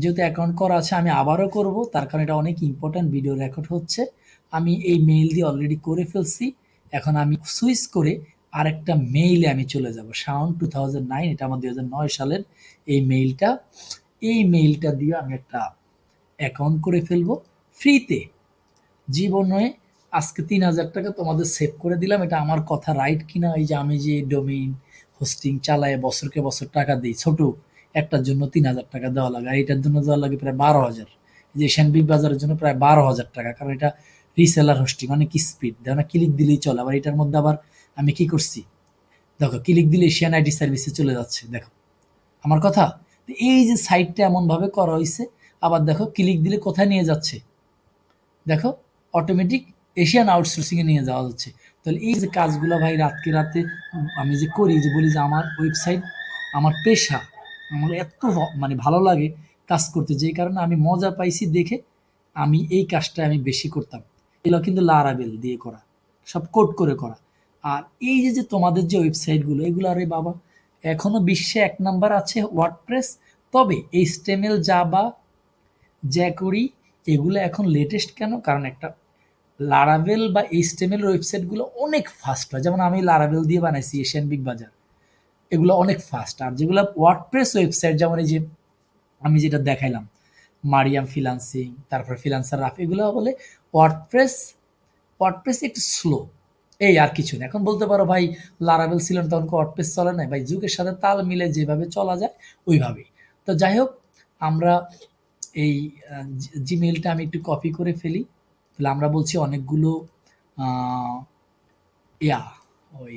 যেহেতু অ্যাকাউন্ট করা আছে, আমি আবারও করব। তার কারণ এটা অনেক ইম্পর্ট্যান্ট ভিডিও রেকর্ড হচ্ছে। আমি এই মেইল দিয়ে অলরেডি করে ফেলছি। এখন আমি সুইচ করে আরেকটা মেইলে আমি চলে যাব। সাউন্ড টু থাউজেন্ড নাইন এটা আমার দুই নয় সালের এই মেইলটা এই মেইলটা দিয়ে আমি একটা অ্যাকাউন্ট করে ফেলব ফ্রিতে জীবনে আজকে তিন হাজার টাকা তোমাদের সেভ করে দিলাম। এটা আমার কথা রাইট কিনা? এই যে আমি যে ডোমেইন হোস্টিং চালায়, বছরকে বছর টাকা দিই, ছোট। একটার জন্য তিন হাজার টাকা দেওয়া লাগে, আর এটার জন্য দেওয়া লাগে প্রায় বারো হাজার। যে এশিয়ান বিগ বাজারের জন্য প্রায় বারো হাজার টাকা, কারণ এটা রিসেলার হোস্টিং অনেক স্পিড দেখো না? ক্লিক দিলেই চলে, আবার এটার মধ্যে আবার আমি কি করছি? দেখো ক্লিক দিলে এশিয়ান আইডি সার্ভিসে চলে যাচ্ছে, দেখো। আমার কথা? এই যে সাইটটা এমনভাবে করা হয়েছে আবার দেখো ক্লিক দিলে কোথায় নিয়ে যাচ্ছে? দেখো অটোমেটিক এশিয়ান আউটসোর্সিংয়ে নিয়ে যাওয়া যাচ্ছে তাহলে এই যে কাজগুলো ভাই রাতকে রাতে আমি যে করি, যে বলি যে আমার ওয়েবসাইট আমার পেশা আমার এত মানে ভালো লাগে কাজ করতে যেই কারণে আমি মজা পাইছি দেখে আমি এই কাজটা আমি বেশি করতাম। এগুলো কিন্তু লারাবেল দিয়ে করা, সব কোড করে করা। আর এই যে যে তোমাদের যে ওয়েবসাইটগুলো এগুলো আরে বাবা, এখনও বিশ্বে এক নাম্বার আছে ওয়ার্ডপ্রেস তবে এই স্টেমেল জাবা জ্যাকরি এগুলো এখন লেটেস্ট কেন? কারণ একটা লারাভেল বা এই স্টেমেল ওয়েবসাইটগুলো অনেক ফাস্ট হয়। যেমন আমি লারাভেল দিয়ে বানাইছি এশিয়ান বিগ বাজার এগুলো অনেক ফাস্ট আর যেগুলো ওয়ার্ডপ্রেস ওয়েবসাইট যেমন এই যে আমি যেটা দেখাইলাম মারিয়াম ফিলান্সিং তারপরে ফিলান্সার রাফ এগুলো বলে ওয়ার্ডপ্রেস ওয়ার্ডপ্রেস একটু স্লো এই আর কিছু না। এখন বলতে পারো ভাই লারাবেল ছিল না, তখন ওয়ার্ডপ্রেস চলে না ভাই, যুগের সাথে তাল মিলে যেভাবে চলা যায়, ওইভাবেই। তো যাই হোক, আমরা এই জিমেলটা আমি একটু কপি করে ফেলি। তাহলে আমরা বলছি অনেকগুলো ইয়া, ওই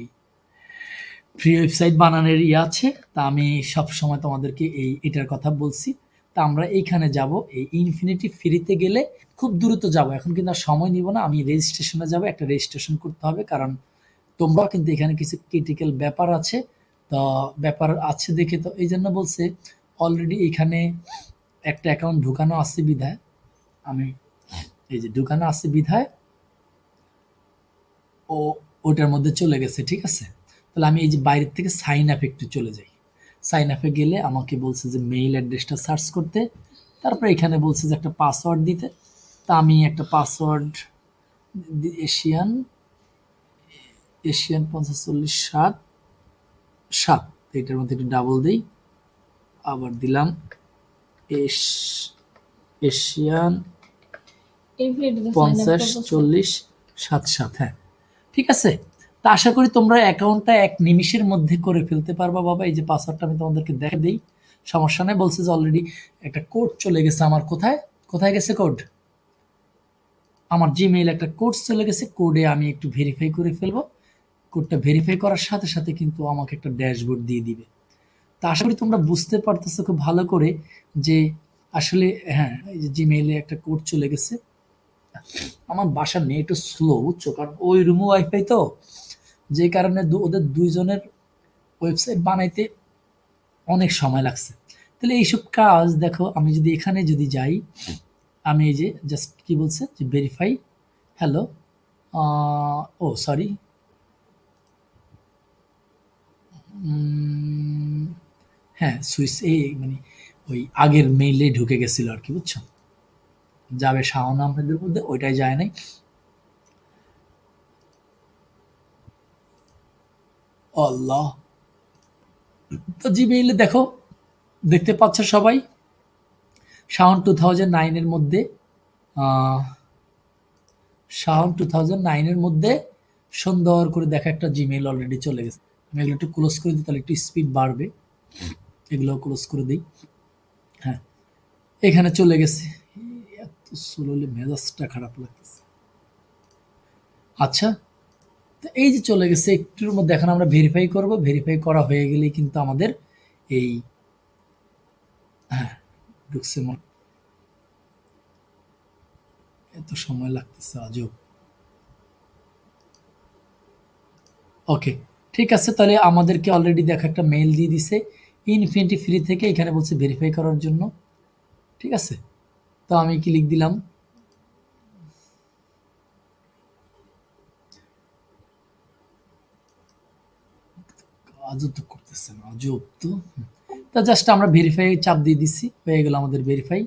ফ্রি ওয়েবসাইট বানানোর ইয়ে আছে। তা আমি সব সময় তোমাদেরকে এই, এটার কথা বলছি। তা আমরা এইখানে যাব, এই ইনফিনিটি ফ্রিতে গেলে খুব দ্রুত যাব। এখন কিন্তু আর সময় নিব না, আমি রেজিস্ট্রেশনে যাব, একটা রেজিস্ট্রেশন করতে হবে। কারণ তোমরা কিন্তু এখানে কিছু ক্রিটিক্যাল ব্যাপার আছে। তো ব্যাপার আছে দেখে তো এই জন্য বলছে অলরেডি এখানে একটা অ্যাকাউন্ট ঢুকানো আছে বিধায়। আমি এই যে ঢুকানো আছে বিধায়, ও, ওটার মধ্যে চলে গেছে, ঠিক আছে? তাহলে আমি এই যে বাইরের থেকে সাইন আপ একটু চলে যাই। সাইন আপে গেলে আমাকে বলছে যে মেইল অ্যাড্রেসটা সার্চ করতে। তারপরে এখানে বলছে যে একটা পাসওয়ার্ড দিতে। তা আমি একটা পাসওয়ার্ড এশিয়ান এশিয়ান পঞ্চাশ চল্লিশ সাত সাত। এটার মধ্যে একটু ডাবল দিই। আবার দিলাম এশ এশিয়ান পঞ্চাশ চল্লিশ সাত সাত হ্যাঁ। ঠিক আছে? তা আশা করি তোমরা অ্যাকাউন্টটা এক নিমিষের মধ্যে করে ফেলতে পারবা বাবা। এই যে পাসওয়ার্ডটা আমি তোমাদেরকে দেখে দিই, সমস্যা নেই, বলছে যে অলরেডি একটা কোড চলে গেছে আমার কোথায়? কোথায় গেছে কোড আমার জিমেইল একটা কোড চলে গেছে কোডে আমি একটু ভেরিফাই করে ফেলব। কোডটা ভেরিফাই করার সাথে সাথে কিন্তু আমাকে একটা ড্যাশবোর্ড দিয়ে দিবে। তা আশা করি তোমরা বুঝতে পারতেছো খুব ভালো করে যে আসলে হ্যাঁ এই যে জিমেইলে একটা কোড চলে গেছে। আমার বাসার নেটও স্লো বুঝছ কারণ ওই রুমও ওয়াইফাই তো। যে কারণে ওদের দুইজনের ওয়েবসাইট বানাইতে অনেক সময় লাগছে। তাহলে এইসব কাজ, দেখো, আমি যদি এখানে যদি যাই, আমি এই যে জাস্ট কি বলছে? যে ভেরিফাই হ্যালো ও সরি হ্যাঁ সুইচ এই মানে ওই আগের মেইলে ঢুকে গেছিল আর কি, বুঝছ? যাবে শাহন আহমেদের মধ্যে, ওইটাই যায় নাই। আল্লাহ। তো জিমেইলে দেখো, দেখতে পাচ্ছ সবাই, শাওন টু থাউজেন্ড নাইনের মধ্যে শাওন টু থাউজেন্ড নাইনের মধ্যে সুন্দর করে দেখা একটা জিমেইল অলরেডি চলে গেছে। আমি এগুলো একটু ক্লোজ করে দিই, তাহলে একটু স্পিড বাড়বে। এগুলো ক্লোজ করে দিই। হ্যাঁ এখানে চলে গেছে। এত স্লোলি মেজাজটা খারাপ লাগতেছে। আচ্ছা এই যে চলে গেছে, একটুর মধ্যে এখন আমরা ভেরিফাই করব। ভেরিফাই করা হয়ে গেলেই কিন্তু আমাদের এই হ্যাঁ এত সময় লাগতেছে আজব ওকে ঠিক আছে, তাহলে আমাদেরকে অলরেডি দেখা একটা মেইল দিয়ে দিছে। ইনফিনিটি ফ্রি থেকে এখানে বলছে ভেরিফাই করার জন্য। ঠিক আছে? তো আমি ক্লিক দিলাম? তো করতেছে না যুদ্ধ তা জাস্ট আমরা ভেরিফাই চাপ দিয়ে দিচ্ছি হয়ে গেল আমাদের ভেরিফাই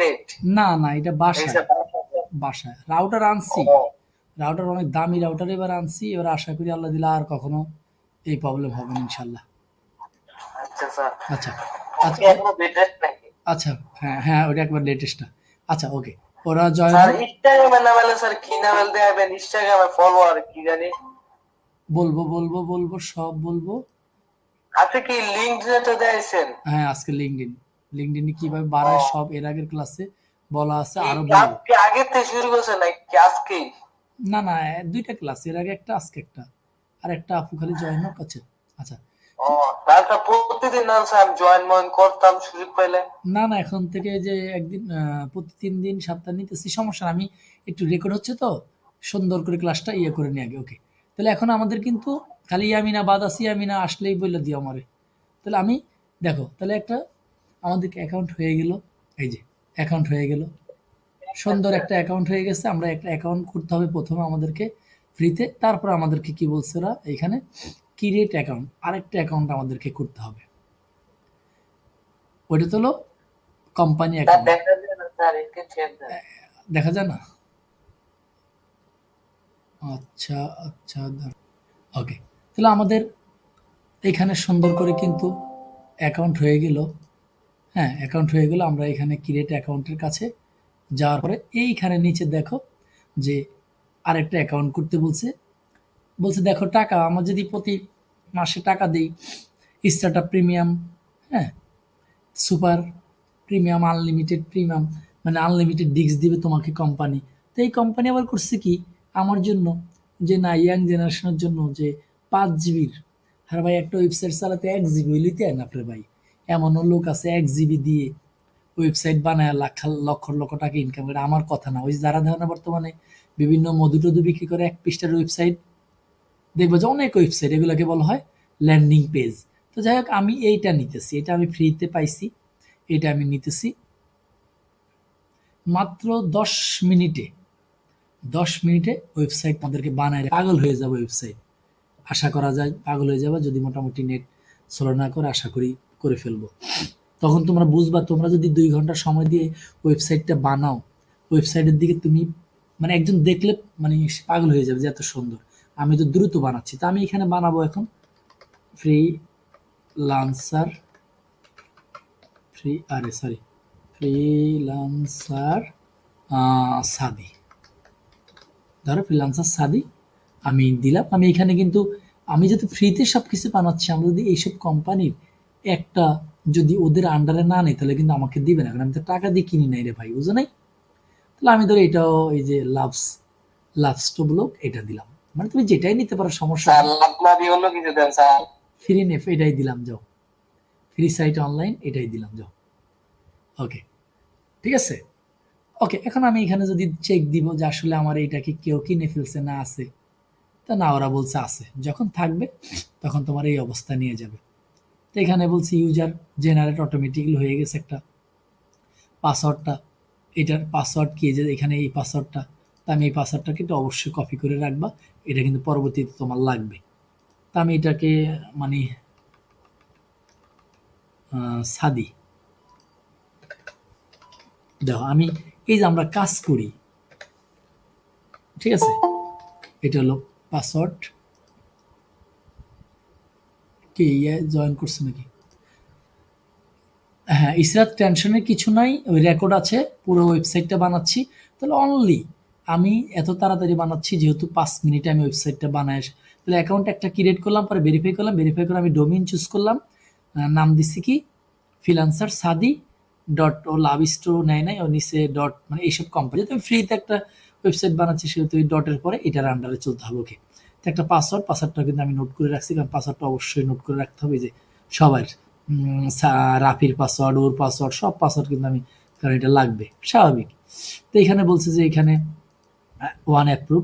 নেট না না এটা বাসায়। বাসায়। রাউটার আনছি। রাউটার অনেক দামি রাউটার এবার আনছি। এবার আশা করি আল্লাহ দিলে আর কখনো এই প্রবলেম হবে না ইনশাল্লাহ আচ্ছা স্যার। আচ্ছা। আচ্ছা। আচ্ছা হ্যাঁ হ্যাঁ ওটা একবার লেটেস্টটা আচ্ছা ওকে। ওরা জয়েন স্যার ইনস্টাগ্রামে না বলে স্যার কি না বলতে হবে? ইনস্টাগ্রামে ফলোয়ার কি জানি। বলব বলব বলব সব বলব। আপনি কি লিংক যেটা দিয়েছেন? হ্যাঁ আজকে লিঙ্কডিন লিঙ্কডিনে কীভাবে বাড়ায় সব এর আগের ক্লাসে বলা আছে আরও কি বলব আপনি আগে থেকে শুরু করছেন নাকি আজকেই না না দুইটা ক্লাস এর আগে একটা আজকে একটা। আর একটা আপু খালি জয়েন আছে আচ্ছা ও তাহলে প্রতিদিন না জয়েন করতাম সুযোগ না না এখন থেকে যে একদিন প্রতি তিন দিন সপ্তাহ নিতেছি সমস্যা আমি একটু রেকর্ড হচ্ছে তো সুন্দর করে ক্লাসটা ইয়ে করে নিই আগে ওকে তাহলে এখন আমাদের কিন্তু খালি ইয়ামিনা বাদ ইয়ামিনা আসলেই বলে দিও আমারে। তাহলে আমি দেখো তাহলে একটা আমাদেরকে অ্যাকাউন্ট হয়ে গেল। এই যে অ্যাকাউন্ট হয়ে গেল। সুন্দর একটা অ্যাকাউন্ট হয়ে গেছে। আমরা একটা অ্যাকাউন্ট করতে হবে প্রথমে আমাদেরকে ফ্রিতে তারপর আমাদেরকে কি বলছে ওরা? এখানে ক্রিয়েট অ্যাকাউন্ট আরেকটা অ্যাকাউন্ট আমাদেরকে করতে হবে। ওইটা তো হলো কোম্পানি অ্যাকাউন্ট দেখা যায় না স্যার একটু চেক দেন দেখা যায় না? আচ্ছা আচ্ছা ওকে তাহলে আমাদের এখানে সুন্দর করে কিন্তু অ্যাকাউন্ট হয়ে গেল। হ্যাঁ অ্যাকাউন্ট হয়ে গেলো, আমরা এখানে ক্রিয়েট অ্যাকাউন্টের কাছে যাওয়ার পরে এইখানে নিচে দেখো যে আরেকটা অ্যাকাউন্ট করতে বলছে। বলছে, দেখো, টাকা, আমার যদি প্রতি মাসে টাকা দেই স্টার্টআপ প্রিমিয়াম হ্যাঁ সুপার প্রিমিয়াম আনলিমিটেড প্রিমিয়াম মানে আনলিমিটেড ডিস্ক দিবে তোমাকে কোম্পানি তো এই কোম্পানি আবার করছে কি? আমার জন্য, যে না ইয়াং জেনারেশনের জন্য যে পাঁচ জিবির আর ভাই, একটা ওয়েবসাইট চালাতে এক জিবি হইলিতে না আপনার ভাই। এমনও লোক আছে এক জিবি দিয়ে ওয়েবসাইট বানায় লাখ লক্ষ লক্ষ টাকা ইনকাম করে। আমার কথা না। ওই যারা ধরেন বর্তমানে বিভিন্ন মধু টধু বিক্রি করে এক পৃষ্ঠার ওয়েবসাইট দেখব যে অনেক ওয়েবসাইট এগুলোকে বলা হয় ল্যান্ডিং পেজ তো যাই হোক, আমি এইটা নিতেছি। এটা আমি ফ্রিতে পাইছি। এটা আমি নিতেছি। মাত্র দশ মিনিটে দশ মিনিটে ওয়েবসাইট আমাদেরকে বানায় পাগল হয়ে যাবে ওয়েবসাইট আশা করা যায় পাগল হয়ে যাবে। যদি মোটামুটি নেট স্লো না করে, আশা করি করে ফেলব। তখন তোমরা বুঝবা, তোমরা যদি দুই ঘণ্টা সময় দিয়ে ওয়েবসাইটটা বানাও, ওয়েবসাইটের দিকে তুমি মানে একজন দেখলে মানে পাগল হয়ে যাবে যে এত সুন্দর। আমি তো দ্রুত বানাচ্ছি। তা আমি এখানে বানাবো এখন। ফ্রি লান্সার ফ্রি আরে সরি ফ্রিলান্সার সাদি ধরো ফ্রিলান্সার সাদি আমি দিলাম। আমি এখানে কিন্তু, আমি যদি ফ্রিতে সব কিছু বানাচ্ছি, আমরা যদি এইসব কোম্পানির একটা যদি ওদের আন্ডারে না নেই তাহলে কিন্তু আমাকে দিবে না। কারণ আমি তো টাকা দিয়ে কিনি নাই রে ভাই বুঝো নাই? তাহলে আমি ধরো এটাও এই যে লাভস লাভস টু ব্লগ এটা দিলাম। মানে তুমি যেটাই নিতে পারো সমস্যা অন্য কিছু দেন স্যার। ফ্রি নেফ এটাই দিলাম যাও। ফ্রি সাইট অনলাইন এটাই দিলাম যাও। ওকে ঠিক আছে? ওকে এখন আমি এখানে যদি চেক দিব যে আসলে আমার এইটা কি কেউ কিনে ফেলছে না আছে তা না ওরা বলছে আছে। যখন থাকবে তখন তোমার এই অবস্থা নিয়ে যাবে। তো এখানে বলছি ইউজার জেনারেট অটোমেটিকলি হয়ে গেছে একটা পাসওয়ার্ডটা এটার পাসওয়ার্ড কি? যে এখানে এই পাসওয়ার্ডটা তা আমি এই পাসওয়ার্ডটা কিন্তু অবশ্যই কপি করে রাখবা। এটা কিন্তু পরবর্তীতে তোমার লাগবে। তা আমি এটাকে মানে সাদি। দেখো, আমি এই যে আমরা কাজ করি, ঠিক আছে? এটা হলো পাসওয়ার্ড কে ইয়ে জয়েন করছে নাকি? হ্যাঁ ইসরাত টেনশনের কিছু নাই, ওই রেকর্ড আছে, পুরো ওয়েবসাইটটা বানাচ্ছি। তাহলে অনলি আমি এত তাড়াতাড়ি বানাচ্ছি, যেহেতু পাঁচ মিনিটে আমি ওয়েবসাইটটা বানাই। তাহলে অ্যাকাউন্ট একটা ক্রিয়েট করলাম, পরে ভেরিফাই করলাম ভেরিফাই করে আমি ডোমিন চুজ করলাম। নাম দিচ্ছি কি? ফিলান্সার সাদি ডট ও লাভ স্টোর নেয় নাই, ও নিচে ডট মানে এইসব কোম্পানি যেহেতু ফ্রিতে একটা ওয়েবসাইট বানাচ্ছি, সেহেতু ডটের পরে এটার আন্ডারে চলতে হবে ওকে তো একটা পাসওয়ার্ড পাসওয়ার্ডটা কিন্তু আমি নোট করে রাখছি, কারণ পাসওয়ার্ডটা অবশ্যই নোট করে রাখতে হবে যে সবার রাফির পাসওয়ার্ড ওর পাসওয়ার্ড সব পাসওয়ার্ড কিন্তু আমি, কারণ এটা লাগবে, স্বাভাবিক। তো এখানে বলছে যে এখানে ওয়ান অ্যাপ্রুভ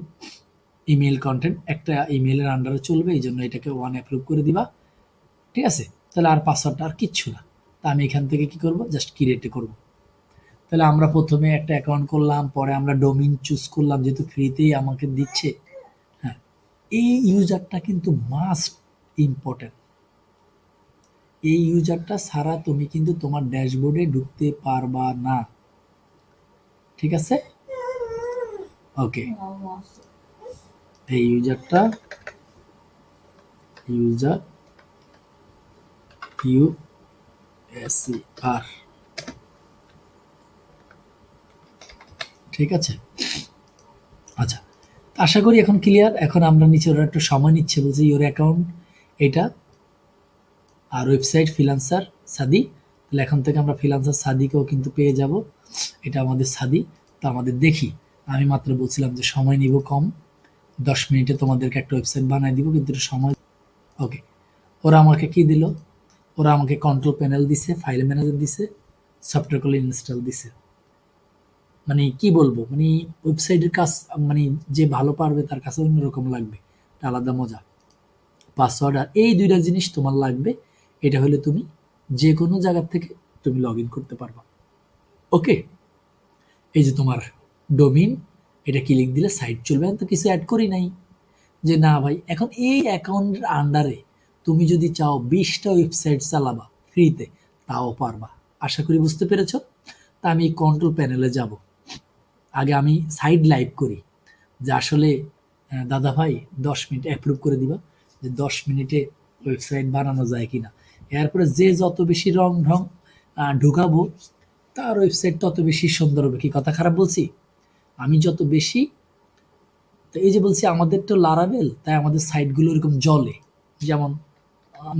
ইমেল কন্টেন্ট একটা ইমেলের আন্ডারে চলবে, এই জন্য এটাকে ওয়ান অ্যাপ্রুভ করে দিবা, ঠিক আছে? তাহলে আর পাসওয়ার্ডটা আর কিচ্ছু না। তা আমি এখান থেকে কি করব? জাস্ট ক্রিয়েটে করব। তাহলে আমরা প্রথমে একটা অ্যাকাউন্ট করলাম, পরে আমরা ডোমিন চুজ করলাম, যেহেতু ফ্রিতেই আমাকে দিচ্ছে এই ইউজারটা কিন্তু মাস্ট ইম্পর্টেন্ট এই ইউজারটা ছাড়া তুমি কিন্তু তোমার ড্যাশবোর্ডে ঢুকতে পারবা না। ঠিক আছে? ওকে এই ইউজারটা, ইউজার, ইউ এস আর। ঠিক আছে? আশা করি এখন ক্লিয়ার এখন আমরা নিচে ওরা একটু সময় নিচ্ছে বলছে ইউর অ্যাকাউন্ট এটা, আর ওয়েবসাইট ফিলান্সার সাদি। তাহলে এখন থেকে আমরা ফিলান্সার সাদিকেও কিন্তু পেয়ে যাব, এটা আমাদের সাদি, তো আমাদের দেখি। আমি মাত্র বলছিলাম যে সময় নিব কম, দশ মিনিটে তোমাদেরকে একটা ওয়েবসাইট বানাই দিব, কিন্তু সময় ওকে ওরা আমাকে কি দিল? ওরা আমাকে কন্ট্রোল প্যানেল দিছে ফাইল ম্যানেজার দিছে সফটওয়্যারগুলো ইনস্টল দিছে। মানে কি বলব? মানে ওয়েবসাইটের কাজ মানে যে ভালো পারবে তার কাছে অন্যরকম লাগবে। আলাদা মজা। পাসওয়ার্ড আর এই দুইটা জিনিস তোমার লাগবে। এটা হলে তুমি যে কোনো জায়গা থেকে তুমি লগ ইন করতে পারবা। ওকে এই যে তোমার ডোমিন এটা ক্লিক দিলে? সাইট চলবে। আমি তো কিছু অ্যাড করি নাই। যে না ভাই, এখন এই অ্যাকাউন্টের আন্ডারে তুমি যদি চাও বিশটা ওয়েবসাইট চালাবা ফ্রিতে তাও পারবা। আশা করি বুঝতে পেরেছ? তা আমি কন্ট্রোল প্যানেলে যাব। আগে আমি সাইড লাইভ করি, যে আসলে দাদা ভাই দশ মিনিট অ্যাপ্রুভ করে দিবা যে দশ মিনিটে ওয়েবসাইট বানানো যায় কিনা। এরপরে যে যত বেশি রং ঢং ঢুকাবো, তার ওয়েবসাইট তত বেশি সুন্দর হবে। কি কথা খারাপ বলছি? আমি যত বেশি, তো এই যে বলছি আমাদের তো লারাবেল তাই আমাদের সাইটগুলো এরকম জলে যেমন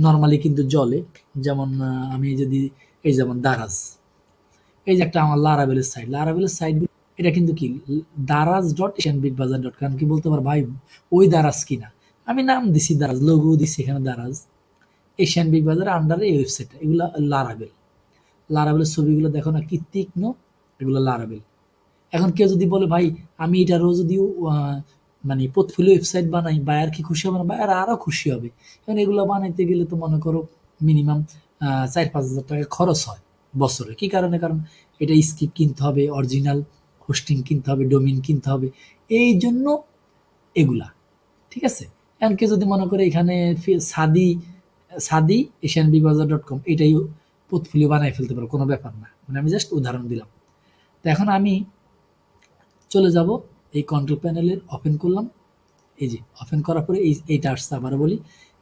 নর্মালি কিন্তু জলে যেমন আমি যদি, এই যেমন দারাজ এই যে একটা আমার লারাবেলের সাইট লারাবেলের সাইট এটা কিন্তু কি? Daraz dot Asian big bazaar dot কারণ কি বলতে পার ভাই ওই দারাজ কিনা? আমি নাম দিছি দারাজ লোগো দিছি এখানে দারাজ। এশিয়ান বিগ বাজার আন্ডারে এই ওয়েবসাইটটা এগুলো লারাবেল লারাবেলের ছবিগুলো দেখো না কি তীক্ষ্ণ এগুলো লারাবেল এখন কেউ যদি বলে ভাই আমি এটারও যদি আহ, মানে পোর্টফোলিও ওয়েবসাইট বানাই বায়ার কি খুশি হবে না? বায়ার আরও খুশি হবে। কারণ এগুলো বানাইতে গেলে তো মনে করো মিনিমাম চার পাঁচ হাজার টাকা খরচ হয় বছরে। কি কারণে? কারণ এটা স্কিপ কিনতে হবে অরিজিনাল হোস্টিং কিনতে হবে ডোমিন কিনতে হবে, এই জন্য এগুলা, ঠিক আছে? এখন কেউ যদি মনে করে এখানে Sadi Sadi Asian big bazaar dot com এটাই পোর্টফোলিও বানাই ফেলতে পারো, কোনো ব্যাপার না। মানে আমি জাস্ট উদাহরণ দিলাম। তো এখন আমি চলে যাব, এই কন্ট্রোল প্যানেলের ওপেন করলাম। এই যে ওপেন করার পরে এই, এইটা আসছে আবার বলি।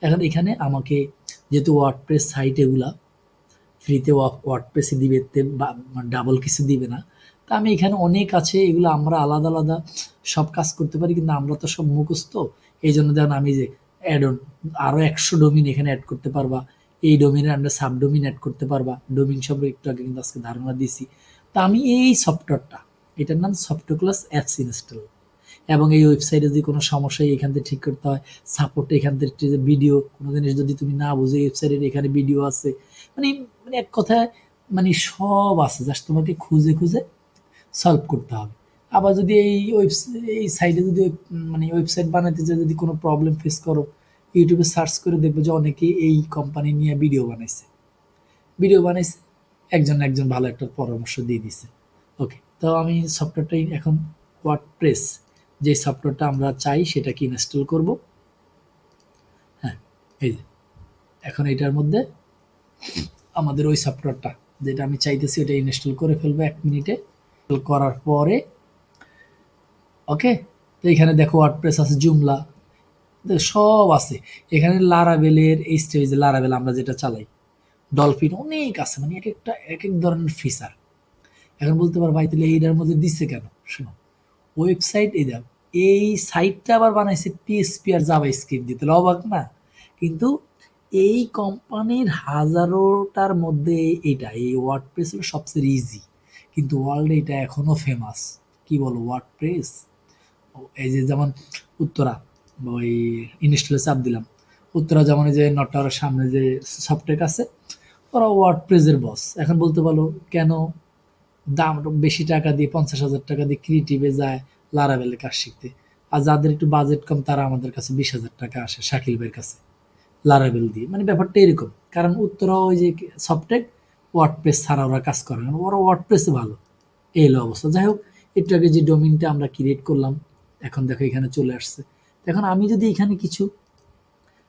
এখন এখানে আমাকে যেহেতু ওয়ার্ডপ্রেস সাইট এগুলা ফ্রিতে ওয়ার্ডপ্রেসে দিবে বা ডাবল কিছু দিবে না। তা আমি এখানে অনেক আছে, এগুলো আমরা আলাদা আলাদা সব কাজ করতে পারি, কিন্তু আমরা তো সব মুখস্থ। এই জন্য দেখেন আমি যে অ্যাড অন আরও একশো ডোমিন এখানে অ্যাড করতে পারবা। এই ডোমিনের আমরা সাব ডোমিন অ্যাড করতে পারবা। ডোমিন সব একটু আগে কিন্তু আজকে ধারণা দিয়েছি। তা আমি এই সফটওয়্যারটা এটার নাম সফটওয়্যার ক্লাস অ্যাপস ইনস্টল এবং এই ওয়েবসাইটে যদি কোনো সমস্যা এখান থেকে ঠিক করতে হয়। সাপোর্ট এখান থেকে ভিডিও কোনো জিনিস যদি তুমি না বুঝে ওয়েবসাইটের এখানে ভিডিও আছে। মানে মানে এক কথায় মানে সব আছে। জাস্ট তোমাকে খুঁজে খুঁজে সলভ করতে হবে। আবার যদি এই এই সাইডে যদি মানে ওয়েবসাইট বানাতে যে যদি কোনো প্রবলেম ফেস করো ইউটিউবে সার্চ করে দেখবে যে অনেকে এই কোম্পানি নিয়ে ভিডিও বানাইছে। ভিডিও বানাইছে, একজন একজন ভালো একটা পরামর্শ দিয়ে দিছে। ওকে তো আমি সফটওয়্যারটাই এখন ওয়ার্ড প্রেস যে সফটওয়্যারটা আমরা চাই সেটা কি ইনস্টল করব। হ্যাঁ এই যে, এখন এটার মধ্যে আমাদের ওই সফটওয়্যারটা যেটা আমি চাইতেছি, ওটা ইনস্টল করে ফেলব এক মিনিটে। করার পরে ওকে তো এখানে দেখো ওয়ার্ডপ্রেস আছে জুমলা সব আছে। এখানে লারাবেলের এই স্টেজে লারাবেল আমরা যেটা চালাই ডলফিন অনেক আছে মানে এক একটা, এক এক ধরনের ফিচার এখন বলতে পারো, ভাই, তাহলে এইটার মধ্যে দিচ্ছে কেন? শোনো ওয়েবসাইট এই দেখো, এই সাইটটা আবার বানাইছে পিএসপি আর জাভা স্ক্রিপ্ট দিতে অবাক না? কিন্তু এই কোম্পানির হাজারোটার মধ্যে এটা এই ওয়ার্ডপ্রেস হলো সবচেয়ে ইজি কিন্তু ওয়ার্ল্ডে এটা এখনও ফেমাস কি বলো ওয়ার্ড প্রেস এই যে যেমন উত্তরা, ওই ইনস্টলে চাপ দিলাম। উত্তরা যেমন যে নটার সামনে যে সফটটেক আছে ওরা ওয়ার্ড প্রেসের বস এখন বলতে পারো, কেন দাম বেশি টাকা দিয়ে, পঞ্চাশ হাজার টাকা দিয়ে ক্রিয়েটিভে যায় লারাবেলের কাজ শিখতে? আর যাদের একটু বাজেট কম, তারা আমাদের কাছে বিশ হাজার টাকা আসে শাকিল ভাইয়ের কাছে লারাবেল দিয়ে। মানে ব্যাপারটা এরকম। কারণ উত্তরা ওই যে সফটটেক ওয়ার্ডপ্রেস ছাড়া ওরা কাজ করে না। ওরা ওয়ার্ডপ্রেসে ভালো। এই হলো অবস্থা। যাই হোক একটু যে ডোমিনটা আমরা ক্রিয়েট করলাম, এখন দেখো এখানে চলে আসছে। এখন আমি যদি এখানে কিছু,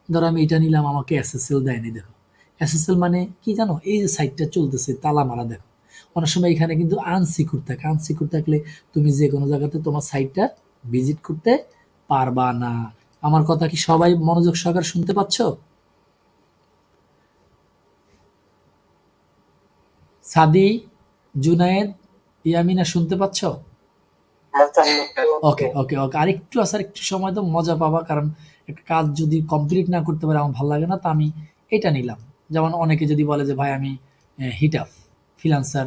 ধরো আমি এটা নিলাম, আমাকে এসএসএল দেয়নি, দেখো। এসএসএল মানে কি জানো? এই যে সাইটটা চলতেছে তালা মারা দেখো। অনেক সময় এখানে কিন্তু আনসিকিউর থাকে। আনসিকিউর থাকলে তুমি যে কোনো জায়গাতে তোমার সাইটটা ভিজিট করতে পারবা না। আমার কথা কি সবাই মনোযোগ সহকারে শুনতে পাচ্ছ? সাদি জুনায়েদ ইয়ামিনা শুনতে পাচ্ছ? ওকে ওকে ওকে আরেকটু আসার একটু সময় তো মজা পাবা কারণ একটা কাজ যদি কমপ্লিট না করতে পারে আমার ভালো লাগে না তা আমি এটা নিলাম। যেমন অনেকে যদি বলে যে ভাই আমি হিট আপ ফিলান্সার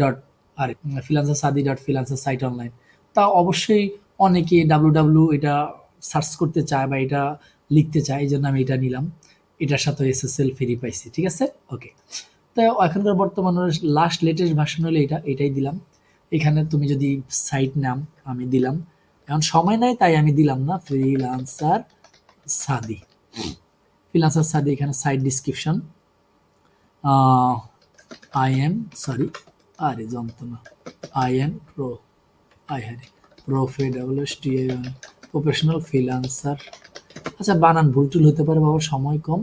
ডট আর freelancer Sadi dot freelancer site online তা অবশ্যই অনেকে ডাব্লু ডাব্লু এটা সার্চ করতে চায় বা এটা লিখতে চায় এই জন্য আমি এটা নিলাম। এটার সাথে এসএসএল ফ্রি পাইছি ঠিক আছে? ওকে তো এখনকার বর্তমান লাস্ট লেটেস্ট ভার্সন হলে এটা, এটাই দিলাম। এখানে তুমি যদি সাইট নাম আমি দিলাম। এখন সময় নাই, তাই আমি দিলাম না। ফ্রিলান্সার সাদি ফ্রিলান্সার সাদি এখানে site description I am sorry আরে যন্ত্রণা। আই এম প্রো আই হ্যারি প্রোফে double S T professional freelancer আচ্ছা বানান, ভুল টুল হতে পারে বাবা, সময় কম।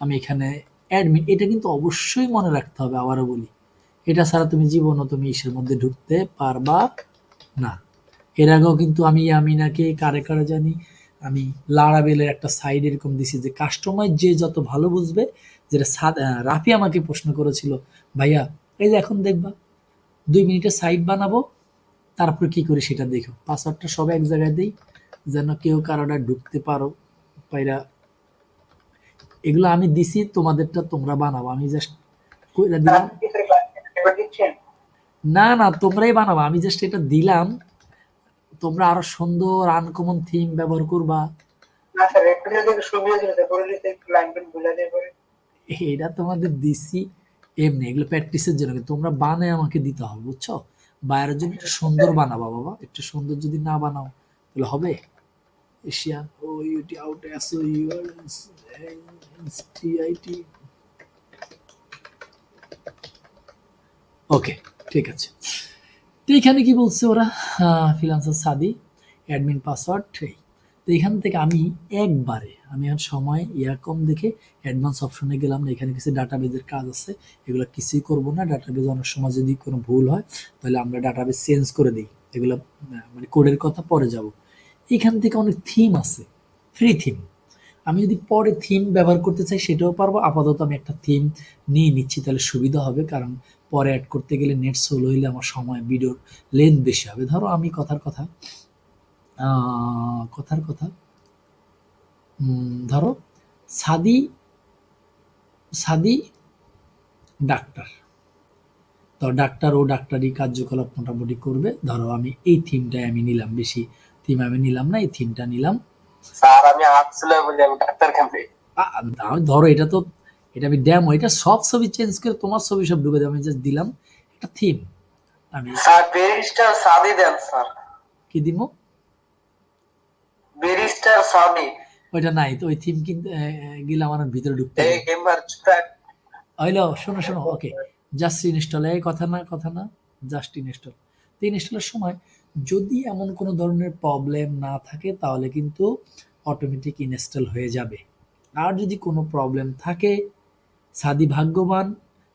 আমি এখানে অ্যাডমিন এটা কিন্তু অবশ্যই মনে রাখতে হবে আবারও বলি। এটা ছাড়া তুমি জীবনও তুমি ইসের মধ্যে ঢুকতে পারবা না। এর আগেও কিন্তু আমি আমিনাকে কারে কারে জানি, আমি লারাবেলের একটা সাইড এরকম দিছি যে কাস্টমার যে যত ভালো বুঝবে, যেটা রাফি আমাকে প্রশ্ন করেছিল, ভাইয়া, এই যে এখন দেখবা, দুই মিনিটের সাইট বানাবো, তারপর কি করি সেটা দেখো। পাসওয়ার্ডটা সব এক জায়গায় দিই, যেন কেউ কারোটা ঢুকতে পারো, পাইরা এগুলো আমি দিছি তোমাদেরটা তোমরা বানাবো। আমি জাস্ট কইরা দিলাম। না না তোমরাই বানাবো। আমি জাস্ট এটা দিলাম। তোমরা আরও সুন্দর আনকমন থিম ব্যবহার করবা। এটা তোমাদের দিছি। এমনি এগুলো প্র্যাকটিসের জন্য। তোমরা বানায় আমাকে দিতে হবে বুঝছ? বাইরের জন্য একটু সুন্দর বানাবা বাবা। একটু সুন্দর যদি না বানাও তাহলে হবে? এশিয়ান ও ইউটি আউট ইউর টিআইটি ওকে ঠিক আছে। তো এখানে কি বলছে ওরা? ফিলান্সার সাদি অ্যাডমিন পাসওয়ার্ড এই তো এখান থেকে আমি একবারে, আমি আর সময় ইয়া কম দেখে অ্যাডভান্স অপশনে গেলাম না, এখানে কিছু ডাটাবেজের কাজ আছে। এগুলো কিছুই করব না ডাটাবেজ অনেক সময় যদি কোনো ভুল হয়, তাহলে আমরা ডাটাবেজ চেঞ্জ করে দিই। এগুলো মানে কোডের কথা পরে যাব। এখান থেকে অনেক থিম আছে ফ্রি থিম আমি যদি পরে থিম ব্যবহার করতে চাই, সেটাও পারব। আপাতত আমি একটা থিম নিয়ে নিচ্ছি, তাহলে সুবিধা হবে, কারণ পরে অ্যাড করতে গেলে নেট সোল হইলে আমার সময় ভিডিওর লেন্থ বেশি হবে। ধরো আমি কথার কথা কথার কথা ধরো সাদি সাদি ডাক্তার। তো ডাক্তার ও ডাক্তারি কার্যকলাপ মোটামুটি করবে। ধরো আমি এই থিমটাই আমি নিলাম বেশি থিম আমি নিলাম না এই থিমটা নিলাম। স্যার আমি হাঁটছিল বলে আমি ডাক্তার খাবে আমি ধরো এটা তো এটা আমি ড্যামো এটা সব ছবি চেঞ্জ করে তোমার ছবি সব ঢুকে দেবো আমি জাস্ট দিলাম একটা থিম আমি স্যার বেরিস্টার সাদি দেন স্যার। কি দিব? বেরিস্টার সাদি ওইটা নাই তো ওই থিম কিন্তু গেলে আমার ভিতরে ঢুকতে এই গেমার হইল শোনো শোনো ওকে জাস্ট ইনস্টল এই কথা না কথা না জাস্ট ইনস্টল তো ইনস্টলের সময় যদি এমন কোনো ধরনের প্রবলেম না থাকে, তাহলে কিন্তু অটোমেটিক ইনস্টল হয়ে যাবে। আর যদি কোনো প্রবলেম থাকে, সাদি ভাগ্যবান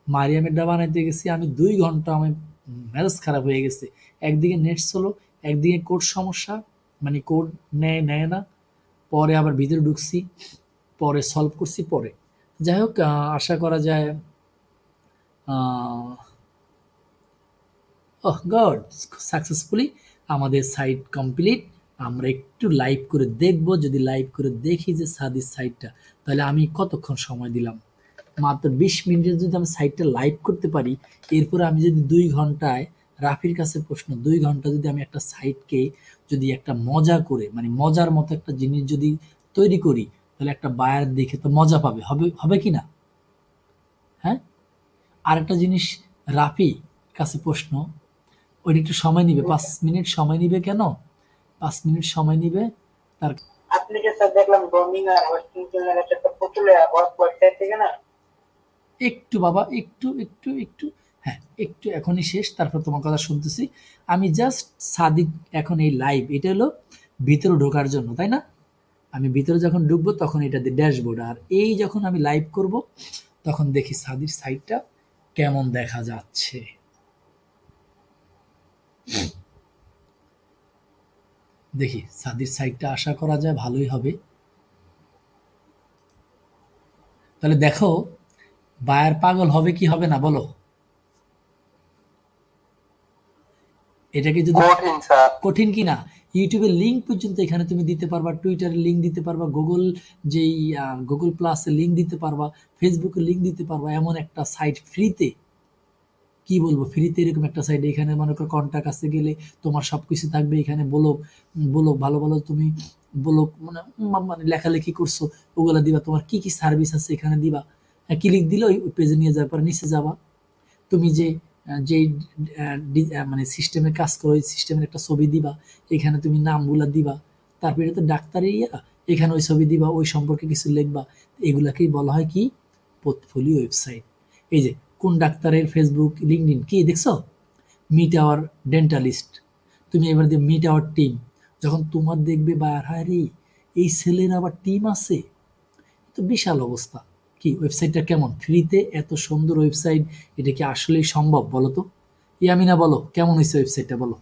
মারিয়ামেরটা বানাইতে গেছি, আমি দুই ঘণ্টা আমি মেজাজ খারাপ হয়ে গেছে। একদিকে নেট চলো একদিকে কোড সমস্যা মানে কোড নেয় নেয় না। পরে আবার ভিতরে ঢুকছি, পরে সলভ করছি, পরে। যাই হোক আশা করা যায় ওহ গড সাকসেসফুলি আমাদের সাইট কমপ্লিট আমরা একটু লাইভ করে দেখব, যদি লাইভ করে দেখি যে সাদির সাইটটা তাহলে আমি কতক্ষণ সময় দিলাম? মাত্র বিশ মিনিটে যদি আমি সাইটটা লাইভ করতে পারি, এরপরে আমি যদি দুই ঘন্টায়, রাফির কাছে প্রশ্ন, দুই ঘণ্টা যদি আমি একটা সাইটকে যদি একটা মজা করে মানে মজার মতো একটা জিনিস যদি তৈরি করি, তাহলে একটা বায়ার দেখে তো মজা পাবে। হবে হবে কি না? হ্যাঁ? আরেকটা জিনিস, রাফি কাছে প্রশ্ন ওইটা একটু সময় নিবে। পাঁচ মিনিট সময় নিবে কেন? পাঁচ মিনিট সময় নিবে তার আপনি যে স্যার দেখলাম রোমিং আর হোস্টিং একটা প্রচুর ওয়েবসাইট থেকে না একটু বাবা একটু একটু একটু। হ্যাঁ একটু এখনই শেষ তারপর তোমার কথা শুনতেছি। আমি জাস্ট সাদিক এখন এই লাইভ এটা হলো ভিতরে ঢোকার জন্য তাই না? আমি ভিতরে যখন ঢুকবো তখন এটা দিয়ে ড্যাশবোর্ড আর এই যখন আমি লাইভ করব তখন দেখি সাদির সাইটটা কেমন দেখা যাচ্ছে। দেখি সাদির সাইটটা আশা করা যায় ভালোই হবে। তাহলে দেখো বায়ার পাগল হবে কি হবে না বলো? এটাকে যদি কঠিন কি না ইউটিউবের লিঙ্ক পর্যন্ত এখানে তুমি দিতে পারবা টুইটারের লিঙ্ক দিতে পারবা গুগল যেই গুগল প্লাসের লিঙ্ক দিতে পারবা ফেসবুকের লিঙ্ক দিতে পারবা এমন একটা সাইট ফ্রিতে কি বলব? ফ্রিতে এরকম একটা সাইট এখানে মনে করো কন্ট্যাক্ট কাছে গেলে তোমার সব কিছু থাকবে, এখানে বলো বলো, ভালো ভালো তুমি বলো মানে মানে লেখালেখি করছ, ওগুলা দিবা। তোমার কি কি সার্ভিস আছে এখানে দিবা? ক্লিক দিলে ওই পেজে নিয়ে যাওয়ার পর নিচে যাবা। তুমি যে যে মানে সিস্টেমে কাজ করো, ওই সিস্টেমের একটা ছবি দিবা, এখানে তুমি নামগুলো দিবা। তারপরে এটা তো ডাক্তারি ইয়া, এখানে ওই ছবি দিবা, ওই সম্পর্কে কিছু লিখবা। এগুলাকেই বলা হয় কি? পোর্টফোলিও ওয়েবসাইট এই যে কোন ডাক্তারের ফেসবুক লিঙ্কডিন কি দেখছ? মিট আওয়ার ডেন্টালিস্ট তুমি এবার দিয়ে মিট আওয়ার টিম যখন তোমার দেখবে বা আর রে, এই ছেলের আবার টিম আছে। তো বিশাল অবস্থা। কি ওয়েবসাইটটা কেমন? ফ্রিতে এত সুন্দর ওয়েবসাইট এটা কি আসলেই সম্ভব বলো তো? ইয়ামিনা বলো, কেমন হয়েছে ওয়েবসাইটটা বলো?